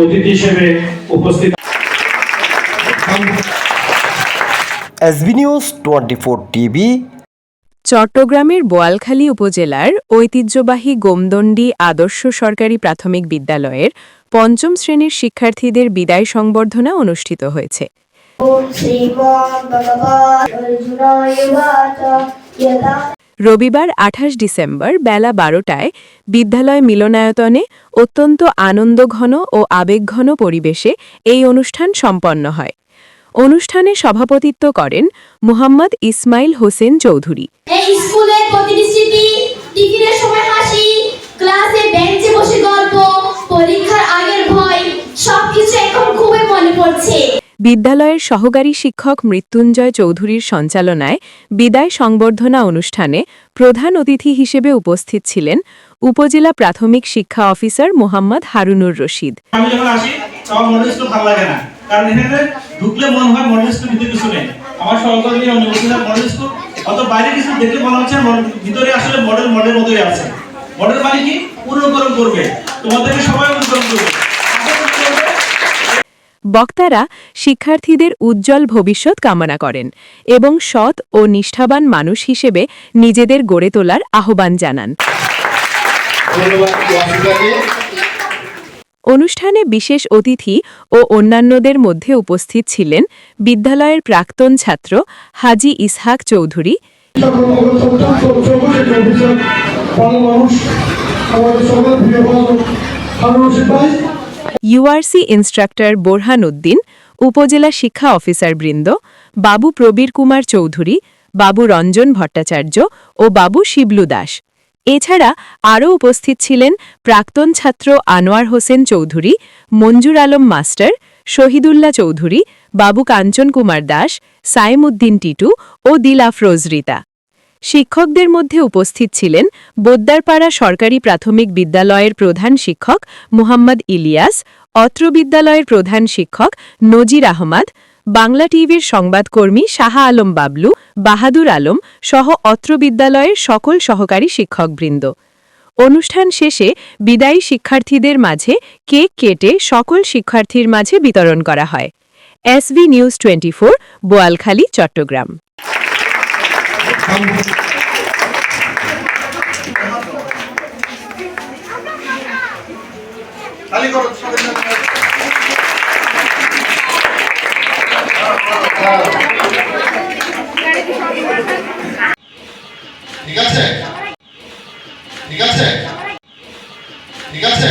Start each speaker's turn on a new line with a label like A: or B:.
A: অতিথি হিসেবে উপস্থিত
B: SB news twenty four TV.
C: চট্টগ্রামের বোয়ালখালী উপজেলার ঐতিহ্যবাহী গোমদণ্ডী আদর্শ সরকারি প্রাথমিক বিদ্যালয়ের পঞ্চম শ্রেণির শিক্ষার্থীদের বিদায় সংবর্ধনা অনুষ্ঠিত হয়েছে।
D: ভগবান
C: রবিবার আঠাশ ডিসেম্বর বেলা বারোটায় বিদ্যালয় মিলনায়তনে অত্যন্ত আনন্দঘন ও আবেগঘন পরিবেশে এই অনুষ্ঠান সম্পন্ন হয়। অনুষ্ঠানে সভাপতিত্ব করেন মুহাম্মদ ইসমাইল হোসেন চৌধুরী।
D: পরীক্ষার আগের ভয়, সবকিছু এখন খুবই মনে পড়ছে।
C: বিদ্যালয়ের সহকারী শিক্ষক মৃত্যুঞ্জয় চৌধুরীর সঞ্চালনায় বিদায় সংবর্ধনা অনুষ্ঠানে প্রধান অতিথি হিসেবে উপস্থিত ছিলেন উপজেলা প্রাথমিক শিক্ষা অফিসার মোহাম্মদ হারুনুর রশিদ।
E: মডেল মানে কি? অনুকরণ করবে। তোমাদেরকে সবাই অনুকরণ করবে।
C: বক্তারা শিক্ষার্থীদের উজ্জ্বল ভবিষ্যৎ কামনা করেন এবং সৎ ও নিষ্ঠাবান মানুষ হিসেবে নিজেদের গড়ে তোলার আহ্বান জানান। অনুষ্ঠানে বিশেষ অতিথি ও অন্যান্যদের মধ্যে উপস্থিত ছিলেন বিদ্যালয়ের প্রাক্তন ছাত্র হাজি ইসহাক চৌধুরী।
F: মানুষ আমাদের
C: ইউআরসি ইনস্ট্রাক্টর বোরহান উদ্দিন, উপজেলা শিক্ষা অফিসার বৃন্দ, বাবু প্রবীর কুমার চৌধুরী, বাবু রঞ্জন ভট্টাচার্য ও বাবু শিবলু দাস। এছাড়া আরও উপস্থিত ছিলেন প্রাক্তন ছাত্র আনোয়ার হোসেন চৌধুরী, মঞ্জুর আলম মাস্টার, শহীদুল্লাহ চৌধুরী, বাবু কাঞ্চন কুমার দাস, সাইমুদ্দিন টিটু ও দিল আফরোজ রিতা। শিক্ষকদের মধ্যে উপস্থিত ছিলেন বোদ্দারপাড়া সরকারি প্রাথমিক বিদ্যালয়ের প্রধান শিক্ষক মুহাম্মদ ইলিয়াস, অত্র বিদ্যালয়ের প্রধান শিক্ষক নজির আহমদ, বাংলা টিভির সংবাদকর্মী শাহা আলম বাবলু, বাহাদুর আলম সহ অত্র বিদ্যালয়ের সকল সহকারী শিক্ষকবৃন্দ। অনুষ্ঠান শেষে বিদায়ী শিক্ষার্থীদের মাঝে কেক কেটে সকল শিক্ষার্থীর মাঝে বিতরণ করা হয়। SB news twenty four Boalkhali, Chittagong.
G: ঠিক আছে ঠিক আছে? ঠিক আছে? ঠিক আছে?